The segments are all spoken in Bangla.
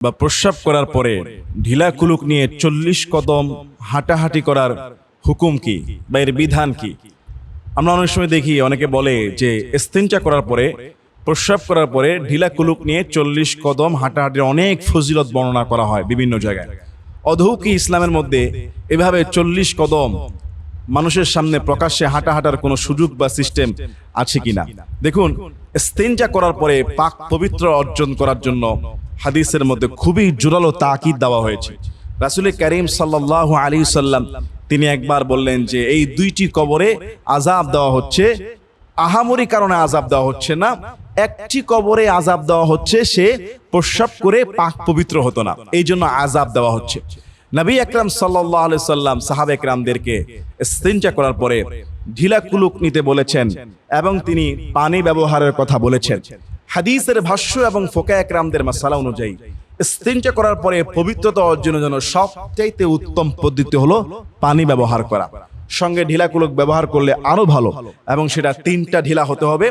বা প্রস্রাব করার পরে ঢিলা কুলুক নিয়ে চল্লিশ কদম হাঁটাহাঁটি করার হুকুম কি বা এর বিধান কি? আমরা অনেক সময় দেখি, অনেকে বলে যে স্তেঞ্চা করার পরে, প্রস্রাব করার পরে ঢিলা কুলুক নিয়ে চল্লিশ কদম হাঁটাহাঁটির অনেক ফজিলত বর্ণনা করা হয় বিভিন্ন জায়গায়। অধৌ কি ইসলামের মধ্যে এভাবে চল্লিশ কদম মানুষের সামনে প্রকাশ্যে হাঁটা হাঁটার কোনো সুযোগ বা সিস্টেম আছে কিনা? দেখুন স্তেঞ্জা করার পরে পাক পবিত্র অর্জন করার জন্য হাদিসের মধ্যে খুবই জোরালো তাকিদ দেওয়া হয়েছে। রাসুল করিম সাল্লাহ আলী সাল্লাম তিনি একবার বললেন যে এই দুইটি কবরে আজাব দেওয়া হচ্ছে। আহামরি কারণে আজাব দেওয়া হচ্ছে না। একটি কবরে আজাব দেওয়া হচ্ছে, সে প্রস্রাব করে পাক পবিত্র হতো না। এই জন্য আজাব দেওয়া হচ্ছে। নবী একরাম সাল্লাহ আলি সাল্লাম সাহাব একরামদেরকে স্তিনচা করার পরে ঢিলা কুলুক নিতে বলেছেন এবং তিনি পানি ব্যবহারের কথা বলেছেন। হাদিসের ভাষ্য এবং ফোকা একরামদের মাসালা অনুযায়ী স্তিনচা করার পরে পবিত্রতা অর্জনের জন্য সবচাইতে উত্তম পদ্ধতি হলো পানি ব্যবহার করা। সঙ্গে ঢিলা কুলুক ব্যবহার করলে আরও ভালো এবং সেটা তিনটা ঢিলা হতে হবে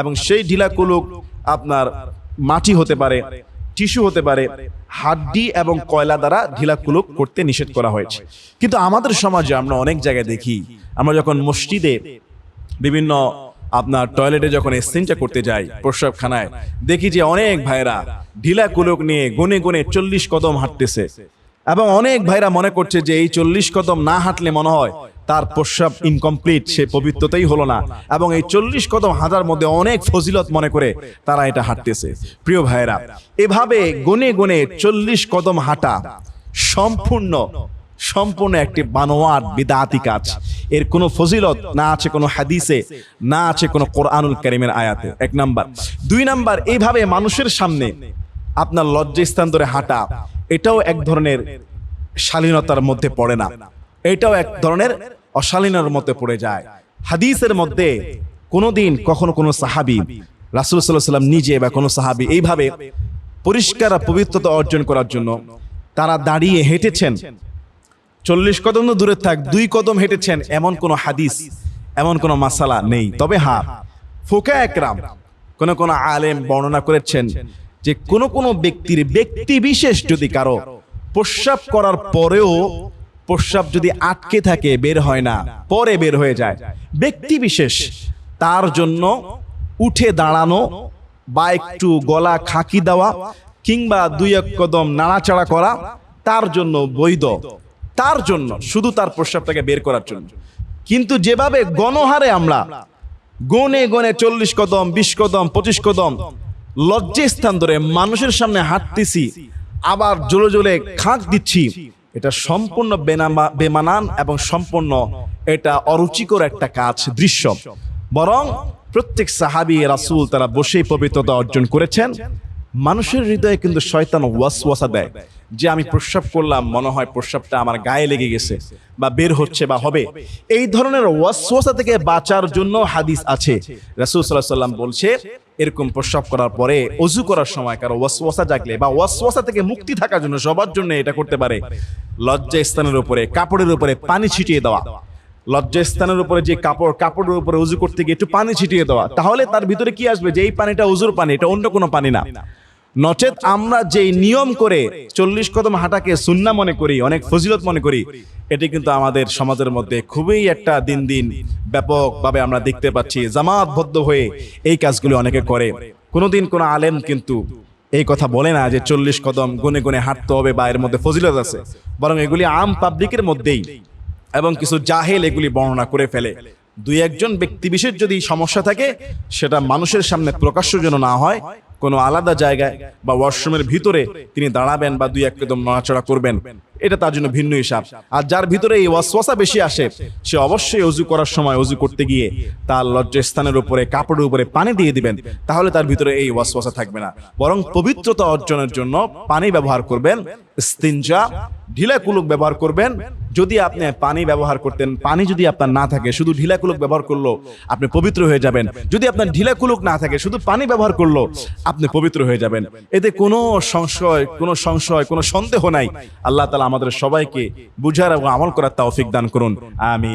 এবং সেই ঢিলা কুলুক আপনার মাটি হতে পারে, টিস্যু হতে পারে, হাড্ডি এবং কয়লা দ্বারা ঢিলা কুলুক করতে নিষেধ করা হয়েছে। কিন্তু আমাদের সমাজে আমরা অনেক জায়গায় দেখি, আমরা যখন মসজিদে বিভিন্ন আপনার টয়লেটে যখন এসেন্টা করতে যাই, প্রস্রাবখানায়, দেখি যে অনেক ভাইরা ঢিলা কুলুক নিয়ে গুনে গুনে চল্লিশ কদম হাঁটতেছে। এবং অনেক ভাইরা মনে করছে যে এই চল্লিশ কদম না হাঁটলে মনে হয় তার প্রস্রাব ইনকমপ্লিট সে পবিত্রতাই হলো না। এবং এই চল্লিশ কদম হাঁটার মধ্যে অনেক ফজিলত মনে করে তারা এটা হাঁটতেছে। প্রিয় ভাইরা এভাবে গুনে গুনে চল্লিশ কদম হাঁটা সম্পূর্ণ সম্পূর্ণ একটি বানোয়ার বিদাতি কাজ। এর কোনো ফজিলত না আছে কোনো হাদিসে, না আছে কোনো কোরআনুল করিমের আয়াতে। এক নাম্বার। দুই নাম্বার এইভাবে মানুষের সামনে আপনার লজ্জাস্থান ধরে হাঁটা, এটাও এক ধরনের শালীনতার মধ্যে পড়ে না। এটাও এক ধরনের অশালীনার মধ্যে পড়ে যায়। হাদিসের মধ্যে কোনোদিন কখনো কোনো সাহাবি, রাসুল সাল্লাহ সাল্লাম নিজে বা কোনো সাহাবি এইভাবে পরিষ্কার পবিত্রতা অর্জন করার জন্য তারা দাঁড়িয়ে হেঁটেছেন চল্লিশ কদম তো দূরে থাক, দুই কদম হেঁটেছেন এমন কোনো হাদিস, এমন কোনো মাসালা নেই। তবে হ্যাঁ ফোকা একরাম কোন কোন আলেম বর্ণনা করেছেন যে কোন কোন ব্যক্তির ব্যক্তি বিশেষ যদি কারও প্রস্রাব করার পরেও প্রস্রাব যদি আটকে থাকে, বের হয় না, পরে বের হয়ে যায়। ব্যক্তি বিশেষ, তার জন্য উঠে দাঁড়ানো বা একটু গলা খাকি দেওয়া কিংবা দুই এক কদম নাড়াচাড়া করা, তার জন্য বৈধ। তার জন্য, শুধু তার প্রস্রাবটাকে বের করার জন্য। কিন্তু যেভাবে গণহারে আমরা গনে গনে চল্লিশ কদম, বিশ কদম, পঁচিশ কদম লজ্জে স্থান ধরে মানুষের সামনে হাঁটতেছি, আবার জোরে জোরে খাঁক দিচ্ছি, এটা সম্পূর্ণ বেনামা বেমানান এবং সম্পূর্ণ এটা অরুচিকর একটা কাজ দৃশ্য। বরং প্রত্যেক সাহাবি রাসূল তারা বসেই পবিত্রতা অর্জন করেছেন মানুষের হৃদয়ে কিন্তু শয়তান ওয়াসওয়াসা দেয় যে আমি প্রস্রাব করলাম, মনে হয় প্রস্রাবটা আমার গায়ে লেগে গেছে বা বের হচ্ছে বা হবে। এই ধরনের ওয়াসওয়াসা থেকে বাঁচার জন্য হাদিস আছে। রাসূল সাল্লাম বলছে, এরকম প্রস্রাব করার পরে অজু করার সময় কারও ওয়াসওয়াসা জাগলে বা ওয়াসওয়াসা থেকে মুক্তি থাকার জন্য সবার জন্য এটা করতে পারে। লজ্জা স্থানের উপরে, কাপড়ের উপরে পানি ছিটিয়ে দেওয়া। লজ্জা স্থানের উপরে যে কাপড়, কাপড়ের উপরে উজু করতে গিয়ে একটু পানি ছিটিয়ে দেওয়া। তাহলে তার ভিতরে কি আসবে? যে এই পানিটা উজুর পানি, এটা অন্য কোনো পানি না। নচেত আমরা যেই নিয়ম করে চল্লিশ কদম হাঁটাকে সুন্না মনে করি, অনেক ফজিলত মনে করি, এটি কিন্তু আমাদের সমাজের মধ্যে খুবই একটা দিন দিন ব্যাপকভাবে আমরা দেখতে পাচ্ছি, জামাতবদ্ধ হয়ে এই কাজগুলি অনেকে করে। কোনোদিন কোনো আলেম কিন্তু এই কথা বলে না যে চল্লিশ কদম গুনে গুনে হাঁটতে হবে বা এর মধ্যে ফজিলত আছে, বরং এগুলি আম পাবলিকের মধ্যেই এবং কিছু জাহেল এগুলি বর্ণনা করে ফেলে। দুই একজন ব্যক্তি বিশেষ যদি সমস্যা থাকে, সেটা মানুষের সামনে প্রকাশ্য যেন না হয় কোনো আলাদা জায়গায় বা ওয়াশরুমের ভিতরে তিনি দাঁড়াবেন বা দুই এক কদম নড়াচড়া করবেন। এটা তার জন্য ভিন্ন হিসাব। আর যার ভিতরে এই ওয়াসওয়াসা বেশি আসে, সে অবশ্যই অজু করার সময় অজু করতে গিয়ে তার লজ্জাস্থানের উপরে, কাপড়ের উপরে পানি দিয়ে দিবেন। তাহলে তার ভিতরে এই ওয়াসওয়াসা থাকবে না। বরং পবিত্রতা অর্জনের জন্য পানি ব্যবহার করবেন স্তিনজা ঢিলা কুলুক ব্যবহার করবেন। যদি আপনি পানি ব্যবহার করতেন, পানি যদি আপনার না থাকে, শুধু ঢিলা কুলুক ব্যবহার করল, আপনি পবিত্র হয়ে যাবেন। যদি আপনার ঢিলা কুলুক না থাকে, শুধু পানি ব্যবহার করল আপনি পবিত্র হয়ে যাবেন। এতে কোনো সংশয় কোনো সংশয়, কোনো সন্দেহ নাই। আল্লাহ তালা আমাদের সবাইকে বুঝার এবং আমল করার তৌফিক দান করুন। আমি